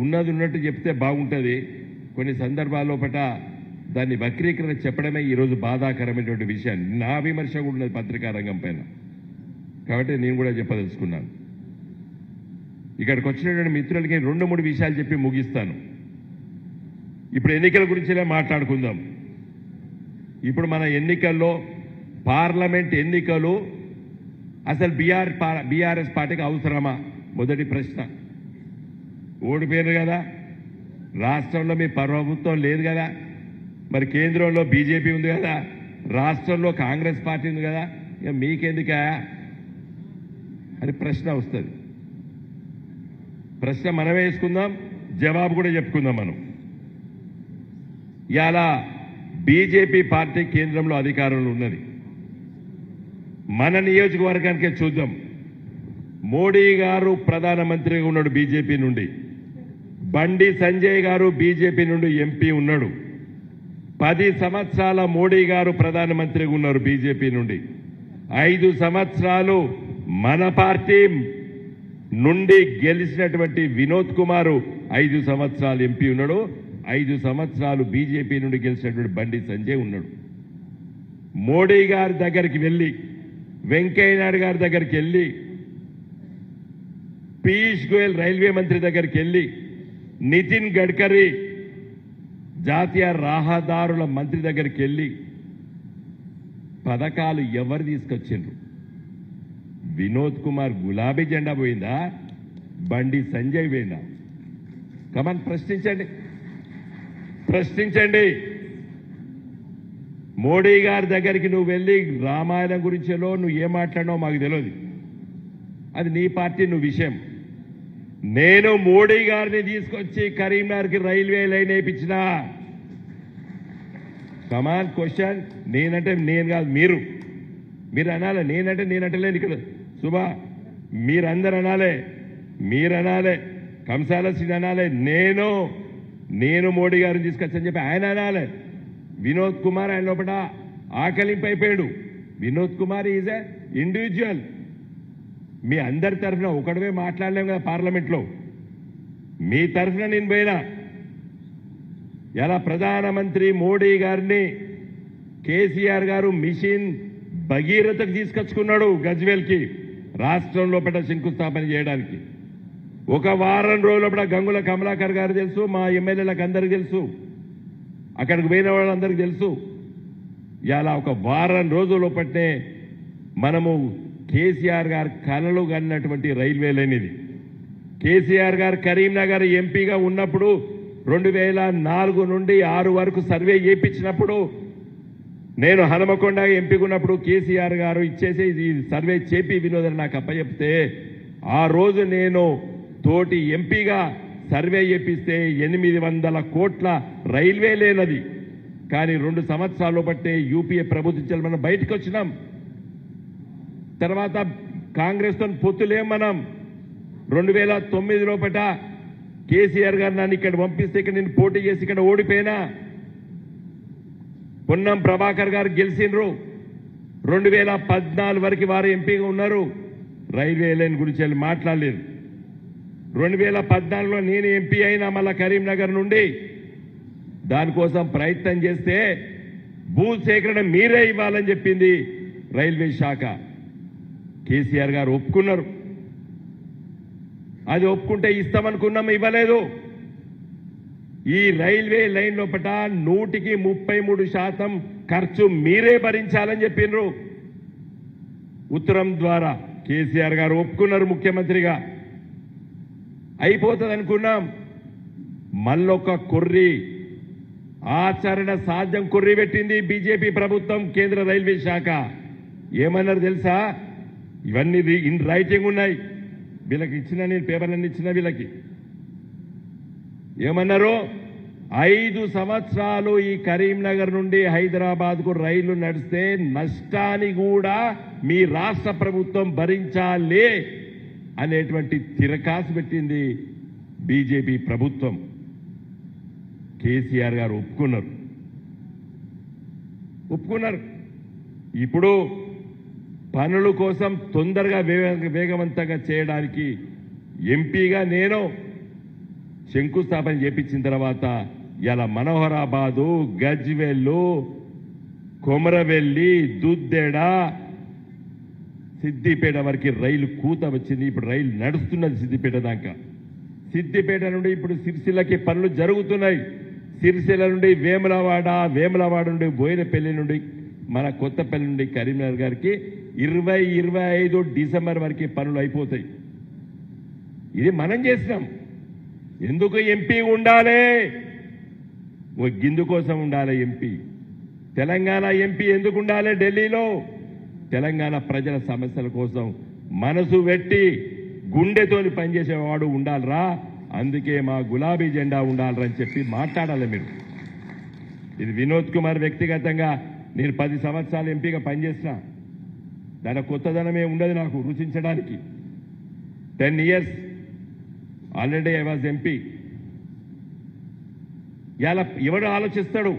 ఉన్నది ఉన్నట్టు చెప్తే బాగుంటుంది. కొన్ని సందర్భాల్లో పట దాన్ని వక్రీకరణ చెప్పడమే ఈరోజు బాధాకరమైనటువంటి విషయం. నా విమర్శ కూడా ఉన్నది పత్రికా రంగం పైన. కాబట్టి నేను కూడా చెప్పదలుచుకున్నాను. ఇక్కడికి వచ్చినటువంటి మిత్రులకి రెండు మూడు విషయాలు చెప్పి ముగిస్తాను. ఇప్పుడు ఎన్నికల గురించినే మాట్లాడుకుందాం. ఇప్పుడు మన ఎన్నికల్లో పార్లమెంట్ ఎన్నికలు అసలు బీఆర్ బీఆర్ఎస్ పార్టీకి అవసరమా? మొదటి ప్రశ్న. ఓడిపోయారు కదా. రాష్ట్రంలో మీ ప్రభుత్వం లేదు కదా. మరి కేంద్రంలో బీజేపీ ఉంది కదా. రాష్ట్రంలో కాంగ్రెస్ పార్టీ ఉంది కదా. ఇక మీకెందుకా? అని ప్రశ్న వస్తుంది. ప్రశ్న మనమే వేసుకుందాం జవాబు కూడా చెప్పుకుందాం మనం. ఇలా బీజేపీ పార్టీ కేంద్రంలో అధికారంలో ఉన్నది. మన నియోజకవర్గానికే చూద్దాం. మోడీ గారు ప్రధానమంత్రిగా ఉన్నాడు బీజేపీ నుండి. బండి సంజయ్ గారు బీజేపీ నుండి ఎంపీ ఉన్నాడు. పది సంవత్సరాల మోడీ గారు ప్రధానమంత్రిగా ఉన్నారు బీజేపీ నుండి. ఐదు సంవత్సరాలు మన పార్టీ నుండి గెలిచినటువంటి వినోద్ కుమార్ ఐదు సంవత్సరాలు ఎంపీ ఉన్నాడు. ఐదు సంవత్సరాలు బీజేపీ నుండి గెలిచినటువంటి బండి సంజయ్ ఉన్నాడు. మోడీ గారి దగ్గరికి వెళ్ళి వెంకయ్య నాయుడు గారి దగ్గరికి వెళ్ళి పీయూష్ గోయల్ రైల్వే మంత్రి దగ్గరికి వెళ్ళి నితిన్ గడ్కరీ జాతీయ రహదారుల మంత్రి దగ్గరికి వెళ్ళి పథకాలు ఎవరు తీసుకొచ్చిండ్రు? వినోద్ కుమార్ గులాబీ జెండా పోయిందా? బండి సంజయ్ పోయిందా? కమన్ ప్రశ్నించండి. ప్రశ్నించండి. మోడీ గారి దగ్గరికి నువ్వు వెళ్ళి రామాయణం గురించేలో నువ్వు ఏం మాట్లాడినావు మాకు తెలియదు. అది నీ పార్టీ నువ్వు విషయం. నేను మోడీ గారిని తీసుకొచ్చి కరీంనగర్కి రైల్వే లైన్ వేయించిన. సమాన్ క్వశ్చన్ నేనంటే నేను కాదు మీరు. మీరు అనాలే నేనంటే నేనంటలేను ఇక్కడ. శుభా మీరందరు అనాలే మీరు అనాలే కంసాల శ్రీ అనాలే నేను నేను మోడీ గారిని తీసుకొచ్చని చెప్పి ఆయన అనాలే. వినోద్ కుమార్ ఆయన లోపల ఆకలింపు అయిపోయాడు Vinod Kumar is a individual మీ అందరి తరఫున ఒకడవే మాట్లాడలేము కదా పార్లమెంట్లో. మీ తరఫున నేను పోయినా. ఎలా ప్రధానమంత్రి మోడీ గారిని కేసీఆర్ గారు మిషన్ భగీరథకు తీసుకొచ్చుకున్నాడు గజ్వేల్కి రాష్ట్రంలో లోపల శంకుస్థాపన చేయడానికి. ఒక వారం రోజులపడ గంగుల కమలాకర్ గారు తెలుసు మా ఎమ్మెల్యేలకు అందరికి తెలుసు. అక్కడికి పోయిన వాళ్ళందరికీ తెలుసు. ఇలా ఒక వారం రోజులపట్నే మనము కేసీఆర్ గారు కలలు కన్నటువంటి రైల్వే లైన్ ఇది. కేసీఆర్ గారు కరీంనగర్ ఎంపీగా ఉన్నప్పుడు రెండు వేల నాలుగు నుండి ఆరు వరకు సర్వే చేయించినప్పుడు నేను హనుమకొండ ఎంపీగా ఉన్నప్పుడు కేసీఆర్ గారు ఇచ్చేసి ఈ సర్వే చేపి వినోదం నాకు అప్పచెప్తే ఆ రోజు నేను తోటి ఎంపీగా సర్వే చేపిస్తే ఎనిమిది వందల కోట్ల రైల్వే లేనది. కానీ రెండు సంవత్సరాలు బట్టే యూపీఏ ప్రభుత్వం మనం బయటకు వచ్చినాం తర్వాత కాంగ్రెస్తో పొత్తులేం మనం? రెండు వేల తొమ్మిది లోపట కేసీఆర్ గారు నన్ను ఇక్కడ పంపిస్తే ఇక్కడ నేను పోటీ చేసి ఇక్కడ ఓడిపోయినా? పొన్నం ప్రభాకర్ గారు గెలిచిండ్రు రెండు వేల పద్నాలుగు వరకు వారు ఎంపీగా ఉన్నారు. రైల్వే లైన్ గురించి వెళ్ళి మాట్లాడలేదు. రెండు వేల పద్నాలుగులో నేను ఎంపీ అయినా మళ్ళా కరీంనగర్ నుండి. దానికోసం ప్రయత్నం చేస్తే భూ సేకరణ మీరే ఇవ్వాలని చెప్పింది రైల్వే శాఖ. కేసీఆర్ గారు ఒప్పుకున్నారు. అది ఒప్పుకుంటే ఇస్తామనుకున్నాం ఇవ్వలేదు. ఈ రైల్వే లైన్ లోపల నూటికి ముప్పై మూడు శాతం ఖర్చు మీరే భరించాలని చెప్పిండ్రు ఉత్తరం ద్వారా కేసీఆర్ గారు ఒప్పుకున్నారు ముఖ్యమంత్రిగా. అయిపోతుంది అనుకున్నాం మళ్ళొక కొర్రి ఆచరణ సాధ్యం కొర్రి పెట్టింది బీజేపీ ప్రభుత్వం కేంద్ర రైల్వే శాఖ. ఏమన్నారు తెలుసా? ఇవన్నీ ఇన్ రైటింగ్ ఉన్నాయి. వీళ్ళకి ఇచ్చిన నేను పేపర్లన్నీ ఇచ్చిన వీళ్ళకి. ఏమన్నారు? ఐదు సంవత్సరాలు ఈ కరీంనగర్ నుండి హైదరాబాద్కు రైలు నడిస్తే నష్టాన్ని కూడా మీ రాష్ట్ర ప్రభుత్వం భరించాలి అనేటువంటి తిరకాసు పెట్టింది బీజేపీ ప్రభుత్వం. కేసీఆర్ గారు ఒప్పుకున్నారు. ఒప్పుకున్నారు. ఇప్పుడు పనుల కోసం తొందరగా వేగవంతంగా చేయడానికి ఎంపీగా నేను శంకుస్థాపన చేపించిన తర్వాత ఇలా మనోహరాబాదు గజ్వెల్లు కొమరవెల్లి దుద్దెడ సిద్దిపేట వరకు రైలు కూత వచ్చింది. ఇప్పుడు రైలు నడుస్తున్నది సిద్దిపేట దాకా. సిద్దిపేట నుండి ఇప్పుడు సిరిసిల్లకి పనులు జరుగుతున్నాయి. సిరిసిల్ల నుండి వేములవాడ వేములవాడ నుండి బోయినపల్లి నుండి మన కొత్తపల్లి నుండి కరీంనగర్ గారికి ఇరవై ఇరవై ఐదు డిసెంబర్ వరకు పనులు అయిపోతాయి. ఇది మనం చేసినాం. ఎందుకు ఎంపీ ఉండాలి? ఓ గిందు కోసం ఉండాలి ఎంపీ. తెలంగాణ ఎంపీ ఎందుకు ఉండాలి ఢిల్లీలో? తెలంగాణ ప్రజల సమస్యల కోసం మనసు పెట్టి గుండెతోని పనిచేసేవాడు ఉండాలిరా. అందుకే మా గులాబీ జెండా ఉండాలని చెప్పి మాట్లాడాలి మీరు. ఇది వినోద్ కుమార్ వ్యక్తిగతంగా నేను పది సంవత్సరాలు ఎంపీగా పనిచేసిన దాని కొత్తదనమే ఉండదు నాకు రుచించడానికి. Ten years already I was MP ఇలా ఎవడు ఆలోచిస్తాడు?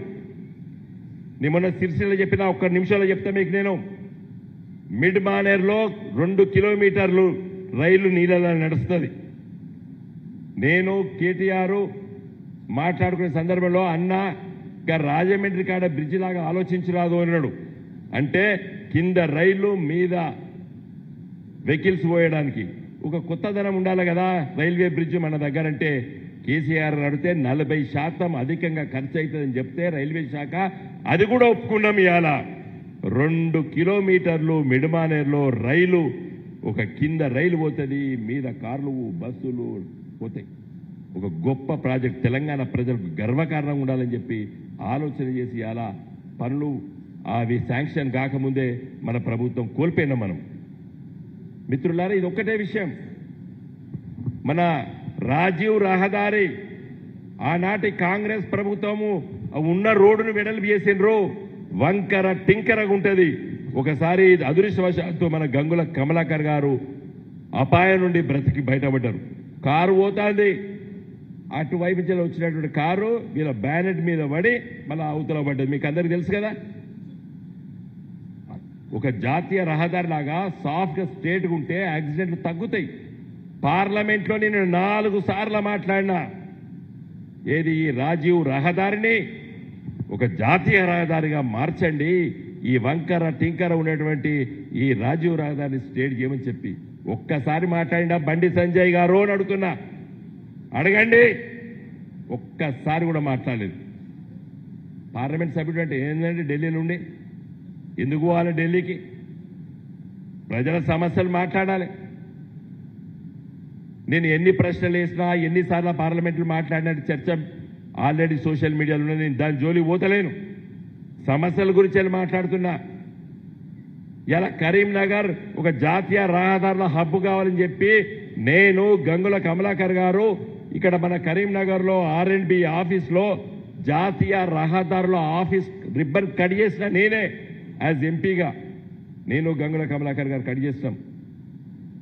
నేను మొన్న సిరిసిల్ల చెప్పిన ఒక్క నిమిషంలో చెప్తా మీకు నేను. మిడ్ మానేర్లో రెండు కిలోమీటర్లు రైలు నీళ్ళలో నడుస్తుంది. నేను కేటీఆర్ మాట్లాడుకునే సందర్భంలో అన్న ఇంకా రాజమండ్రి కాడ బ్రిడ్జి లాగా ఆలోచించరాదు అన్నాడు. అంటే కింద రైలు మీద వెహికల్స్ పోయడానికి. ఒక కొత్తదనం ఉండాలి కదా రైల్వే బ్రిడ్జ్ మన దగ్గర అంటే కేసీఆర్ అడిగితే నలభై శాతం అధికంగా ఖర్చు అవుతుందని చెప్తే రైల్వే శాఖ అది కూడా ఒప్పుకున్నాం ఇవాళ రెండు కిలోమీటర్లు మిడమానేర్లో రైలు ఒక కింద రైలు పోతుంది మీద కార్లు బస్సులు పోతాయి. ఒక గొప్ప ప్రాజెక్ట్. తెలంగాణ ప్రజలకు గర్వకారణం ఉండాలని చెప్పి ఆలోచన చేసి అలా పనులు అవి శాంక్షన్ కాకముందే మన ప్రభుత్వం కోల్పోయినాం మనం. మిత్రులారా ఇది ఒక్కటే విషయం. మన రాజీవ్ రహదారి ఆనాటి కాంగ్రెస్ ప్రభుత్వము ఉన్న రోడ్డును వెడల్పు చేసినరు వంకర టింకరగా ఉంటుంది. ఒకసారి అదృష్టవశాత్తు మన గంగుల కమలాకర్ గారు అపాయం నుండి బ్రతికి బయటపడ్డారు. కారు పోతాంది. అటువైపు నుంచి వచ్చినటువంటి కారు వీళ్ళ బ్యానెట్ మీద పడి మళ్ళీ అవతల పడ్డది. మీకు అందరికి తెలుసు కదా? ఒక జాతీయ రహదారి లాగా సాఫ్ట్గా స్టేట్గా ఉంటే యాక్సిడెంట్లు తగ్గుతాయి. పార్లమెంట్లో నేను నాలుగు సార్లు మాట్లాడినా. ఏది ఈ రాజీవ్ రహదారిని? ఒక జాతీయ రహదారిగా మార్చండి. ఈ వంకర టింకర ఉన్నటువంటి ఈ రాజీవ్ రహదారిని స్టేట్ చేయమని చెప్పి ఒక్కసారి మాట్లాడినా బండి సంజయ్ గారు అని అడుగుతున్నా. అడగండి. ఒక్కసారి కూడా మాట్లాడలేదు. పార్లమెంట్ సభ్యుడు అంటే ఏంటంటే ఢిల్లీలో ఉండి ఎందుకు పోవాలి ఢిల్లీకి? ప్రజల సమస్యలు మాట్లాడాలి. నేను ఎన్ని ప్రశ్నలు వేసినా ఎన్నిసార్లు పార్లమెంట్లో మాట్లాడిన చర్చ ఆల్రెడీ సోషల్ మీడియాలో ఉన్నది. నేను దాని జోలి పోతలేను. సమస్యల గురించి వెళ్ళి మాట్లాడుతున్నా. ఇలా కరీంనగర్ ఒక జాతీయ రహదారుల హబ్బు కావాలని చెప్పి నేను గంగుల కమలాకర్ గారు ఇక్కడ మన కరీంనగర్లో ఆర్ అండ్ బి ఆఫీస్లో జాతీయ రహదారుల ఆఫీస్ రిబ్బన్ కట్ చేసిన నేనే యాజ్ ఎంపీగా. నేను గంగుల కమలాకర్ గారు కట్ చేస్తాం.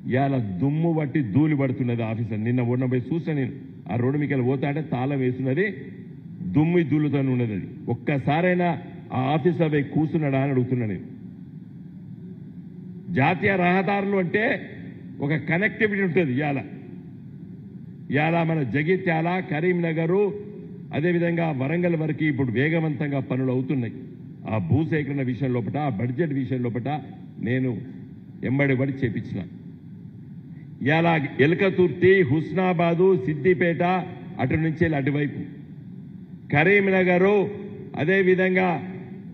ఇవాళ దుమ్ము పట్టి ధూళి పడుతున్నది ఆఫీసర్ నిన్న ఉన్న పోయి చూసిన నేను. ఆ రోడ్డు మీకు పోతాంటే తాళం వేస్తున్నది దుమ్మి ధూళితో ఉన్నది అది. ఒక్కసారైనా ఆ ఆఫీసర్ పోయి కూర్చున్నాడా అని అడుగుతున్నా నేను. జాతీయ రహదారులు అంటే ఒక కనెక్టివిటీ ఉంటుంది ఇవాళ ఇవాళ మన జగిత్యాల కరీంనగరు అదేవిధంగా వరంగల్ వరకు ఇప్పుడు వేగవంతంగా పనులు అవుతున్నాయి. ఆ భూసేకరణ విషయం లోపల ఆ బడ్జెట్ విషయం లోపల నేను ఎంబడిబడి చేపించిన. ఇలా ఎలకతుర్తి హుస్నాబాదు సిద్దిపేట అటు నుంచి అటువైపు. కరీంనగరు అదేవిధంగా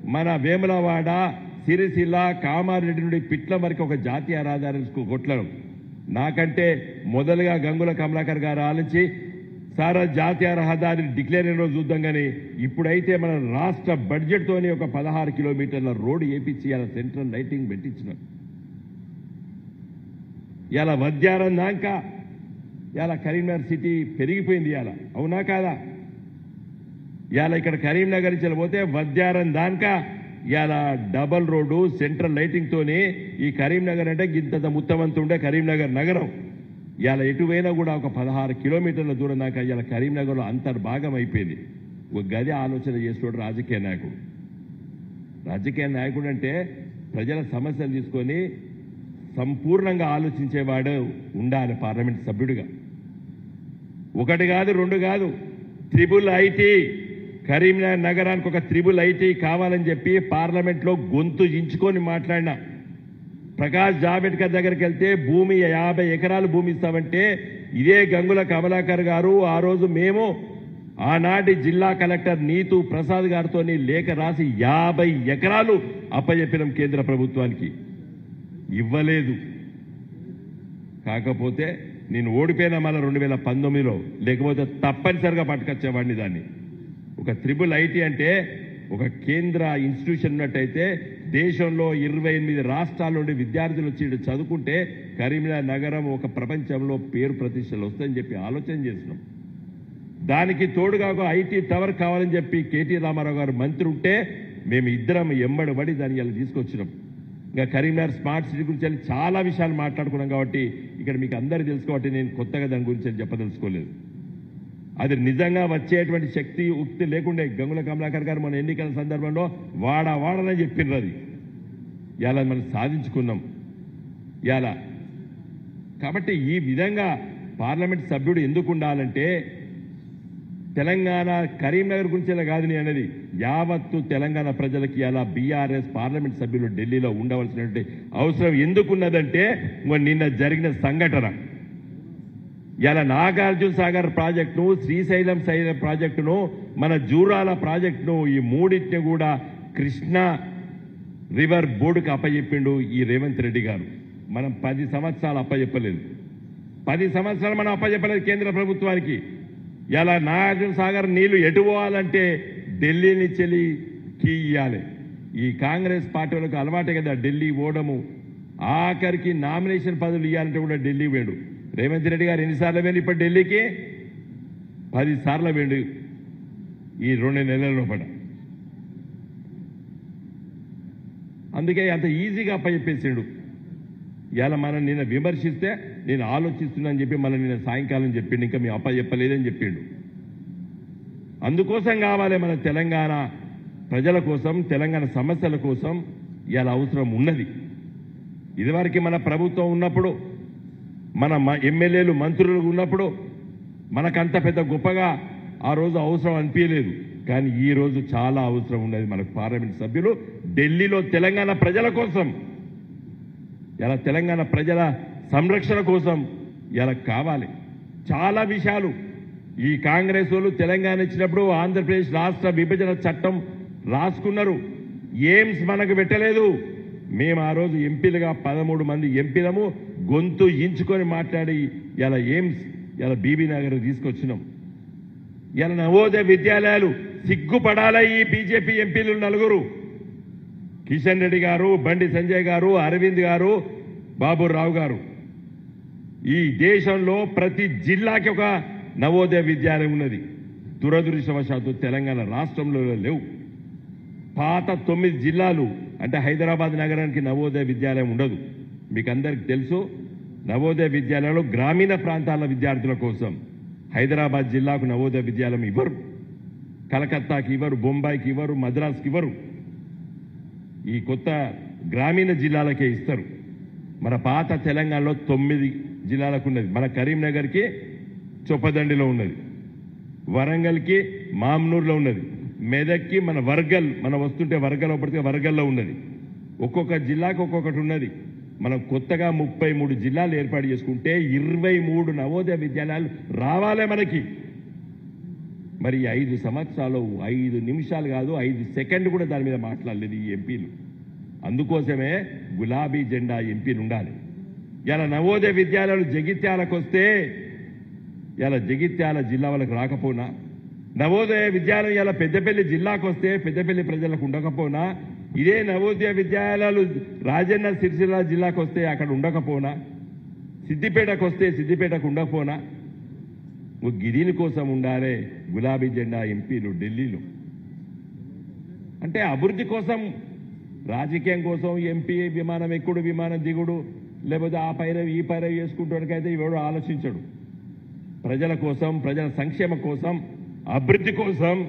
మన వేములవాడ సిరిసిల్ల కామారెడ్డి నుండి పిట్ల వరకు ఒక జాతీయ రహదారి కొట్టడం నాకంటే మొదలుగా గంగుల కమలాకర్ గారు ఆలోచి సారా జాతీయ రహదారి డిక్లేర్ అయిన రోజు చూద్దాం కానీ ఇప్పుడైతే మన రాష్ట్ర బడ్జెట్తోనే ఒక పదహారు కిలోమీటర్ల రోడ్డు వేపించి ఇలా సెంట్రల్ లైటింగ్ పెట్టించినారు ఇలా వద్యారం దాకా ఇలా కరీంనగర్ సిటీ పెరిగిపోయింది ఇలా అవునా కాదా? ఇలా ఇక్కడ కరీంనగర్ నుంచి పోతే వద్యారం దాకా ఇలా డబల్ రోడ్డు సెంట్రల్ లైటింగ్తోని ఈ కరీంనగర్ అంటే గింత ముత్తమంత ఉండే కరీంనగర్ నగరం. ఇలా ఎటువైనా కూడా ఒక పదహారు కిలోమీటర్ల దూరం దాకా ఇలా కరీంనగర్లో అంతర్భాగం అయిపోయింది. ఒక గది ఆలోచన చేసేవాడు రాజకీయ నాయకుడు. రాజకీయ నాయకుడు అంటే ప్రజల సమస్యలు తీసుకొని సంపూర్ణంగా ఆలోచించేవాడు ఉండాలి పార్లమెంట్ సభ్యుడిగా. ఒకటి కాదు రెండు కాదు త్రిబుల్ ఐటీ. కరీంనగర్ నగరానికి ఒక త్రిబుల్ ఐటీ కావాలని చెప్పి పార్లమెంట్లో గొంతు ఇంచుకొని మాట్లాడిన. ప్రకాష్ జాబెడ్కర్ దగ్గరికి వెళ్తే భూమి యాభై ఎకరాలు భూమి ఇస్తామంటే ఇదే గంగుల కమలాకర్ గారు ఆ రోజు మేము ఆనాటి జిల్లా కలెక్టర్ నీతు ప్రసాద్ గారితో లేఖ రాసి యాభై ఎకరాలు అప్పజెప్పినాం కేంద్ర ప్రభుత్వానికి. ఇవ్వలేదు. కాకపోతే నేను ఓడిపోయినా మళ్ళీ రెండు వేల పంతొమ్మిదిలో లేకపోతే తప్పనిసరిగా పట్టుకొచ్చేవాడిని దాన్ని. ఒక త్రిబుల్ ఐటీ అంటే ఒక కేంద్ర ఇన్స్టిట్యూషన్ ఉన్నట్టయితే దేశంలో ఇరవై ఎనిమిది రాష్ట్రాల నుండి విద్యార్థులు వచ్చి చదువుకుంటే కరీంనగర్ నగరం ఒక ప్రపంచంలో పేరు ప్రతిష్టలు వస్తాయని చెప్పి ఆలోచన చేసినాం దానికి తోడుగా ఒక ఐటీ టవర్ కావాలని చెప్పి కేటీ రామారావు గారు మంత్రి ఉంటే మేము ఇద్దరం ఎంబడబడి దాన్ని ఇలా తీసుకొచ్చినాం. ఇంకా కరీంనగర్ స్మార్ట్ సిటీ గురించి వెళ్ళి చాలా విషయాలు మాట్లాడుకున్నాం కాబట్టి ఇక్కడ మీకు అందరూ తెలుసు కాబట్టి నేను కొత్తగా దాని గురించి చెప్పదలుచుకోలేదు. అది నిజంగా వచ్చేటువంటి శక్తి ఉక్తి లేకుండే గంగుల కమలాకర్ గారు మన ఎన్నికల సందర్భంలో వాడా వాడని చెప్పినారు అది. ఇలా మనం సాధించుకున్నాం. ఇలా కాబట్టి ఈ విధంగా పార్లమెంట్ సభ్యుడు ఎందుకు ఉండాలంటే తెలంగాణ కరీంనగర్ గురించేలా కాదు నేను అనేది. యావత్తు తెలంగాణ ప్రజలకి అలా బీఆర్ఎస్ పార్లమెంట్ సభ్యులు ఢిల్లీలో ఉండవలసినటువంటి అవసరం ఎందుకున్నదంటే నిన్న జరిగిన సంఘటన. ఇలా నాగార్జున సాగర్ ప్రాజెక్టును శ్రీశైలం సైల ప్రాజెక్టును మన జూరాల ప్రాజెక్టును ఈ మూడింటిని కూడా కృష్ణా రివర్ బోర్డుకు అప్పచెప్పిండు ఈ రేవంత్ రెడ్డి గారు. మనం పది సంవత్సరాలు అప్పచెప్పలేదు పది సంవత్సరాలు మనం అప్పచెప్పలేదు కేంద్ర ప్రభుత్వానికి. ఇలా నాగార్జున సాగర్ నీళ్ళు ఎటు పోవాలంటే ఢిల్లీని చెలి కీ ఇయ్యాలి. ఈ కాంగ్రెస్ పార్టీలకు అలవాటే కదా ఢిల్లీ పోవడము. ఆఖరికి నామినేషన్ పదవులు ఇవ్వాలంటే కూడా ఢిల్లీ వేడు రేవంత్ రెడ్డి గారు ఎన్నిసార్లు వెళ్ళి ఇప్పుడు ఢిల్లీకి? పదిసార్లు సార్లు ఈ రెండు నెలల లోపల. అందుకే అంత ఈజీగా అప్పచెప్పేసాడు ఇలా మనం నిన్న విమర్శిస్తే నేను ఆలోచిస్తున్నానని చెప్పి మళ్ళీ నిన్న సాయంకాలం చెప్పిండు. ఇంకా మీ అప్ప చెప్పలేదని చెప్పిండు. అందుకోసం కావాలి మన తెలంగాణ ప్రజల కోసం తెలంగాణ సమస్యల కోసం ఇలా అవసరం ఉన్నది. ఇదివరకు మన ప్రభుత్వం ఉన్నప్పుడు మన ఎమ్మెల్యేలు మంత్రులు ఉన్నప్పుడు మనకంత పెద్ద గొప్పగా ఆ రోజు అవసరం అనిపించలేదు. కానీ ఈ రోజు చాలా అవసరం ఉన్నది మనకు పార్లమెంట్ సభ్యులు. ఢిల్లీలో తెలంగాణ ప్రజల కోసం. ఇలా తెలంగాణ ప్రజల సంరక్షణ కోసం ఇలా కావాలి. చాలా విషయాలు. ఈ కాంగ్రెస్ వాళ్ళు తెలంగాణ ఇచ్చినప్పుడు ఆంధ్రప్రదేశ్ రాష్ట్ర విభజన చట్టం రాసుకున్నారు. ఎయిమ్స్ మనకు పెట్టలేదు. మేము ఆ రోజు ఎంపీలుగా పదమూడు మంది ఎంపీలము. గొంతు ఇంచుకొని మాట్లాడి ఇలా ఎయిమ్స్ ఇలా బీబీ నగర్ తీసుకొచ్చినాం. ఇలా నవోదయ విద్యాలయాలు సిగ్గుపడాల ఈ బీజేపీ ఎంపీలు నలుగురు? కిషన్ రెడ్డి గారు బండి సంజయ్ గారు అరవింద్ గారు బాబురావు గారు. ఈ దేశంలో ప్రతి జిల్లాకి ఒక నవోదయ విద్యాలయం ఉన్నది. దురదృష్టవశాత్తు తెలంగాణ రాష్ట్రంలో లేవు. పాత తొమ్మిది జిల్లాలు అంటే హైదరాబాద్ నగరానికి నవోదయ విద్యాలయం ఉండదు. మీకు అందరికి తెలుసు నవోదయ విద్యాలయంలో గ్రామీణ ప్రాంతాల విద్యార్థుల కోసం హైదరాబాద్ జిల్లాకు నవోదయ విద్యాలయం ఇవ్వరు. కలకత్తాకి ఇవ్వరు బొంబాయికి ఇవ్వరు మద్రాస్కి ఇవ్వరు. ఈ కొత్త గ్రామీణ జిల్లాలకే ఇస్తారు. మన పాత తెలంగాణలో తొమ్మిది జిల్లాలకు ఉన్నది. మన కరీంనగర్కి చొప్పదండిలో ఉన్నది. వరంగల్కి మామ్నూర్లో ఉన్నది. మెదక్కి మన వర్గల్ మన వస్తుంటే వరగల్ పడితే వర్గల్లో ఉన్నది. ఒక్కొక్క జిల్లాకు ఒక్కొక్కటి ఉన్నది. మనం కొత్తగా ముప్పై మూడు జిల్లాలు ఏర్పాటు చేసుకుంటే ఇరవై మూడు నవోదయ విద్యాలయాలు రావాలే మనకి. మరి ఐదు సంవత్సరాలు ఐదు నిమిషాలు కాదు ఐదు సెకండ్ కూడా దాని మీద మాట్లాడలేదు ఈ ఎంపీలు. అందుకోసమే గులాబీ జెండా ఎంపీలు ఉండాలి ఇలా నవోదయ విద్యాలయాలు జగిత్యాలకు వస్తే ఇలా జగిత్యాల జిల్లా వాళ్ళకి రాకపోనా? నవోదయ విద్యాలయం ఇలా పెద్దపల్లి జిల్లాకు వస్తే పెద్దపల్లి ప్రజలకు ఉండకపోనా? ఇదే నవోదయ విద్యాలయాలు రాజన్న సిరిసిల్ల జిల్లాకు వస్తే అక్కడ ఉండకపోనా? సిద్దిపేటకు వస్తే సిద్దిపేటకు ఉండకపోనా? ఓ గిరిని కోసం ఉండాలే గులాబీ జెండా ఎంపీలు ఢిల్లీలో. అంటే అభివృద్ధి కోసం రాజకీయం కోసం ఎంపీ విమానం ఎక్కుడు విమానం దిగుడు లేకపోతే ఆ పైరవి ఈ పైరవి చేసుకుంటానికైతే ఎవడు ఆలోచించడు. ప్రజల కోసం ప్రజల సంక్షేమ కోసం అభివృద్ధి కోసం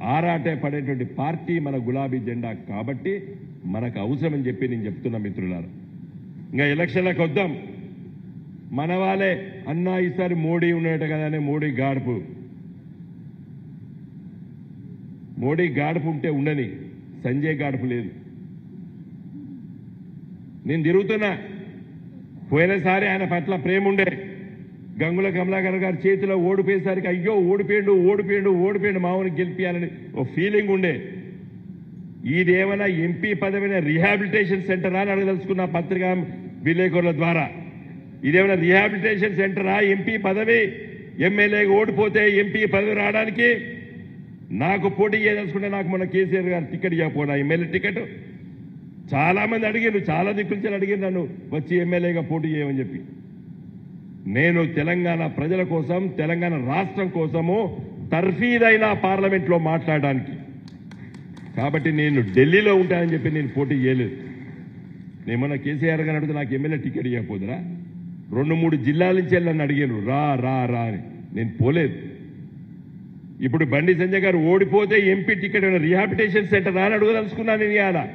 ఆరాటే పడేటువంటి పార్టీ మన గులాబీ జెండా కాబట్టి మనకు అవసరమని చెప్పి నేను చెప్తున్నా మిత్రులారు. ఇంకా ఎలక్షన్లకు వద్దాం. మన వాళ్ళే అన్నా ఈసారి మోడీ ఉన్నట్టు కదా అని మోడీ గాడుపు. మోడీ గాడుపు ఉంటే ఉండని సంజయ్ గాడుపు లేదు. నేను తిరుగుతున్నా. పోయినసారి ఆయన పట్ల ప్రేమ ఉండే. గంగుల కమలాకర్ గారి చేతిలో ఓడిపోయేసరికి అయ్యో ఓడిపోయిండు ఓడిపోయిండు ఓడిపోయిండు మామూలు గెలిపియాలని ఓ ఫీలింగ్ ఉండే. ఇదేమైనా ఎంపీ పదవిన రిహాబిలిటేషన్ సెంటరా అని అడగదలుచుకున్న పత్రికా విలేకరుల ద్వారా? ఇదేమైనా రిహాబిలిటేషన్ సెంటరా ఎంపీ పదవి? ఎమ్మెల్యేగా ఓడిపోతే ఎంపీ పదవి రావడానికి? నాకు పోటీ చేయదలుచుకుంటే నాకు మన కేసీఆర్ గారు టికెట్ ఇవ్వకపోనా? ఎమ్మెల్యే టికెట్ చాలా మంది అడిగారు చాలా దిక్కులు అడిగారు నన్ను వచ్చి ఎమ్మెల్యేగా పోటీ చేయమని చెప్పి. నేను తెలంగాణ ప్రజల కోసం తెలంగాణ రాష్ట్రం కోసము తర్ఫీదైన పార్లమెంట్లో మాట్లాడడానికి. కాబట్టి నేను ఢిల్లీలో ఉంటానని చెప్పి నేను పోటీ చేయలేదు. నేను మొన్న కేసీఆర్ గారు అడిగితే నాకు ఎమ్మెల్యే టికెట్ ఇవ్వకపోదురా? రెండు మూడు జిల్లాల నుంచి వెళ్ళి నన్ను రా రా రా అని. నేను పోలేదు. ఇప్పుడు బండి సంజయ్ గారు ఓడిపోతే ఎంపీ టికెట్ రిహాబిటేషన్ సెంటర్ అని అడగదలుచుకున్నాను నేను ఇవాళ.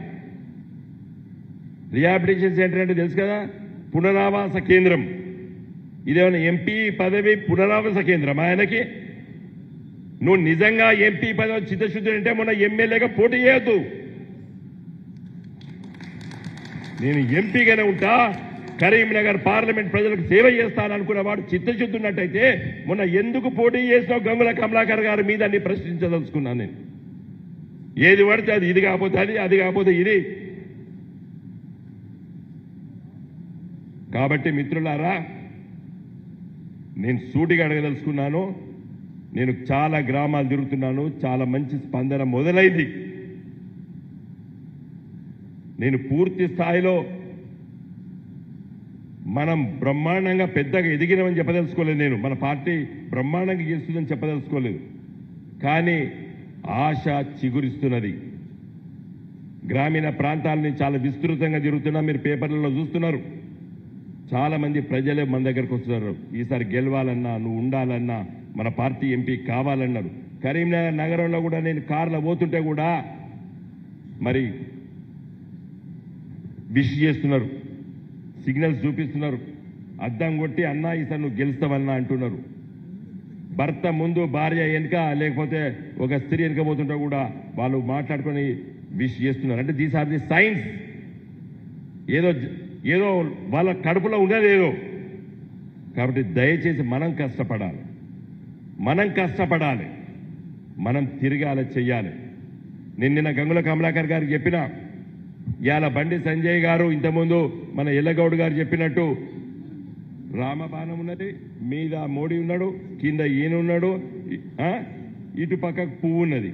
రిహాబిటేషన్ సెంటర్ అంటే తెలుసు కదా? పునరావాస కేంద్రం. ఇదేమైనా ఎంపీ పదవి పునరావాస కేంద్రం ఆయనకి? నువ్వు నిజంగా ఎంపీ పదవి చిత్తశుద్ధి అంటే మొన్న ఎమ్మెల్యేగా పోటీ చేయొద్దు. నేను ఎంపీగానే ఉంటా కరీంనగర్ పార్లమెంట్ ప్రజలకు సేవ చేస్తాను వాడు చిత్తశుద్ధి ఉన్నట్టయితే మొన్న ఎందుకు పోటీ చేసినావు గంగుల కమలాకర్ గారి మీద అని ప్రశ్నించదలుచుకున్నాను నేను. ఏది పడితే అది ఇది కాకపోతే అది అది కాకపోతే ఇది. కాబట్టి మిత్రులారా నేను సూటిగా అడగదలుచుకున్నాను. నేను చాలా గ్రామాలు తిరుగుతున్నాను. చాలా మంచి స్పందన మొదలైంది. నేను పూర్తి స్థాయిలో మనం బ్రహ్మాండంగా పెద్దగా ఎదిగినామని చెప్పదలుచుకోలేదు నేను. మన పార్టీ బ్రహ్మాండంగా చేస్తుందని చెప్పదలుచుకోలేదు. కానీ ఆశ చిగురిస్తున్నది. గ్రామీణ ప్రాంతాలని చాలా విస్తృతంగా జరుగుతున్నా మీరు పేపర్లలో చూస్తున్నారు. చాలా మంది ప్రజలే మన దగ్గరకు వస్తున్నారు. ఈసారి గెలవాలన్నా నువ్వు ఉండాలన్నా మన పార్టీ ఎంపీ కావాలన్నారు. కరీంనగర్ నగరంలో కూడా నేను కార్లో పోతుంటే కూడా మరి విష్ చేస్తున్నారు. సిగ్నల్స్ చూపిస్తున్నారు. అద్దం కొట్టి అన్నా ఈసారి నువ్వు గెలుస్తావన్నా అంటున్నారు. భర్త ముందు భార్య వెనుక లేకపోతే ఒక స్త్రీ వెనుక పోతుంటే కూడా వాళ్ళు మాట్లాడుకొని విష్ చేస్తున్నారు. అంటే దీస్ ఆర్ ది సైన్స్ ఏదో ఏదో వాళ్ళ కడుపులో ఉండేది ఏదో. కాబట్టి దయచేసి మనం కష్టపడాలి. మనం కష్టపడాలి. మనం తిరగాలి చెయ్యాలి. నేను నిన్న గంగుల కమలాకర్ గారు చెప్పిన ఇవాళ బండి సంజయ్ గారు ఇంతకుముందు మన ఎల్లగౌడ్ గారు చెప్పినట్టు రామబాణం ఉన్నది మీద మోడీ ఉన్నాడు కింద ఈయన ఉన్నాడు ఇటు పక్కకు పువ్వు ఉన్నది.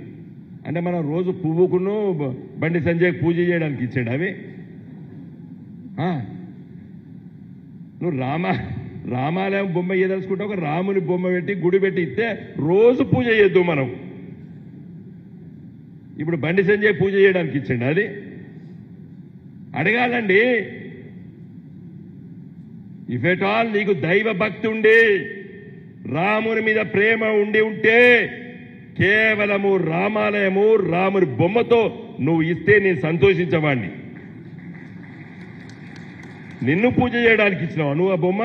అంటే మనం రోజు పువ్వుకును బండి సంజయ్ పూజ చేయడానికి ఇచ్చాడు అవి? నువ్వు రామ రామాలయం బొమ్మ ఏదలుచుకుంటే ఒక రాముని బొమ్మ పెట్టి గుడి పెట్టి ఇస్తే రోజు పూజ చేయొద్దు మనం. ఇప్పుడు బండి సంజయ్ పూజ చేయడానికి ఇచ్చండి అది. అడగాలండి. ఇఫ్ ఎట్ ఆల్ నీకు దైవ భక్తి ఉండి రాముని మీద ప్రేమ ఉండి ఉంటే కేవలము రామాలయము రాముని బొమ్మతో నువ్వు ఇస్తే నేను సంతోషించవాణ్ణి నిన్ను పూజ చేయడానికి ఇచ్చినావా? నువ్వు ఆ బొమ్మ?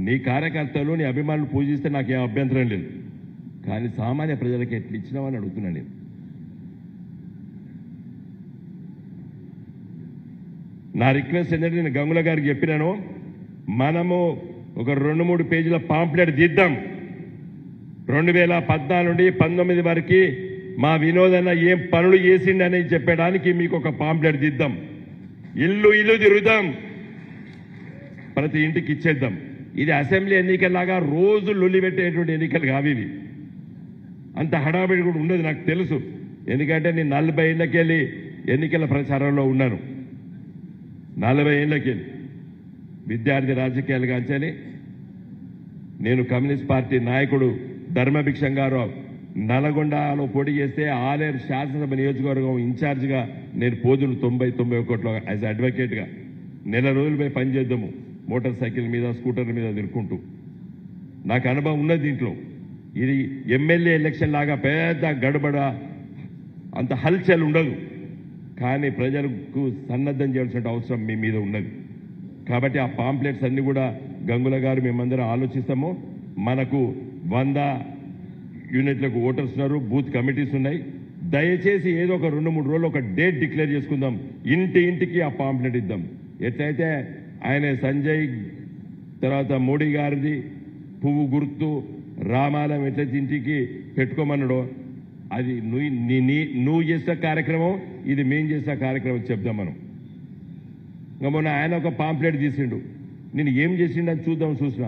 నీ కార్యకర్తలు నీ అభిమానులు పూజిస్తే నాకు ఏం అభ్యంతరం లేదు. కానీ సామాన్య ప్రజలకు ఎట్లా ఇచ్చినావని అడుగుతున్నా నేను. నా రిక్వెస్ట్ ఏంటంటే నేను గంగుల గారికి చెప్పినాను మనము ఒక రెండు మూడు పేజీల పాంప్లెట్ తీద్దాం. రెండు వేల పద్నాలుగు నుండి పంతొమ్మిది వరకు మా వినోదన్న ఏం పనులు చేసిండని చెప్పడానికి మీకు ఒక పాంప్లెట్ దిద్దాం. ఇల్లు ఇల్లు తిరుగుదాం ప్రతి ఇంటికి ఇచ్చేద్దాం. ఇది అసెంబ్లీ ఎన్నికల్లాగా రోజు లొల్లిపెట్టేటువంటి ఎన్నికలు కావి ఇవి. అంత హడావిడి కూడా ఉండదు నాకు తెలుసు. ఎందుకంటే నేను నలభై ఏళ్ళకెళ్ళి ఎన్నికల ప్రచారంలో ఉన్నాను. నలభై ఏళ్ళకెళ్ళి. విద్యార్థి రాజకీయాలు కాంచని నేను కమ్యూనిస్ట్ పార్టీ నాయకుడు ధర్మభిక్షం గారు నల్గొండలో పోటీ చేస్తే ఆలేరు శాసనసభ నియోజకవర్గం ఇన్ఛార్జ్గా నేను పోదును తొంభై తొంభై ఒకటిలో యాజ్ అడ్వకేట్గా నెల రోజులు పనిచేద్దాము మోటార్ సైకిల్ మీద స్కూటర్ మీద తిరుక్కుంటూ. నాకు అనుభవం ఉన్నది దీంట్లో. ఇది ఎమ్మెల్యే ఎలక్షన్ లాగా పెద్ద గడబడ అంత హల్చల్ ఉండదు. కానీ ప్రజలకు సన్నద్ధం చేయాల్సిన అవసరం మీ మీద ఉన్నది. కాబట్టి ఆ పాంప్లెట్స్ అన్నీ కూడా గంగుల గారు మేమందరం ఆలోచిస్తాము. మనకు వంద యూనిట్లకు ఓటర్స్ ఉన్నారు బూత్ కమిటీస్ ఉన్నాయి. దయచేసి ఏదో ఒక రెండు మూడు రోజులు ఒక డేట్ డిక్లేర్ చేసుకుందాం. ఇంటి ఇంటికి ఆ పాంప్లెట్ ఇద్దాం. ఎట్లయితే ఆయన సంజయ్ తర్వాత మోడీ గారిది పువ్వు గుర్తు రామాలయం ఎట్లయితే ఇంటికి పెట్టుకోమన్నాడో అది నువ్వు నీ- నువ్వు చేసిన కార్యక్రమం ఇది మేం చేసిన కార్యక్రమం చెప్దాం మనం. ఇంకా మొన్న ఆయన ఒక పాంప్లెట్ తీసిండు. నేను ఏం చేసిండు అని చూద్దాం చూసినా.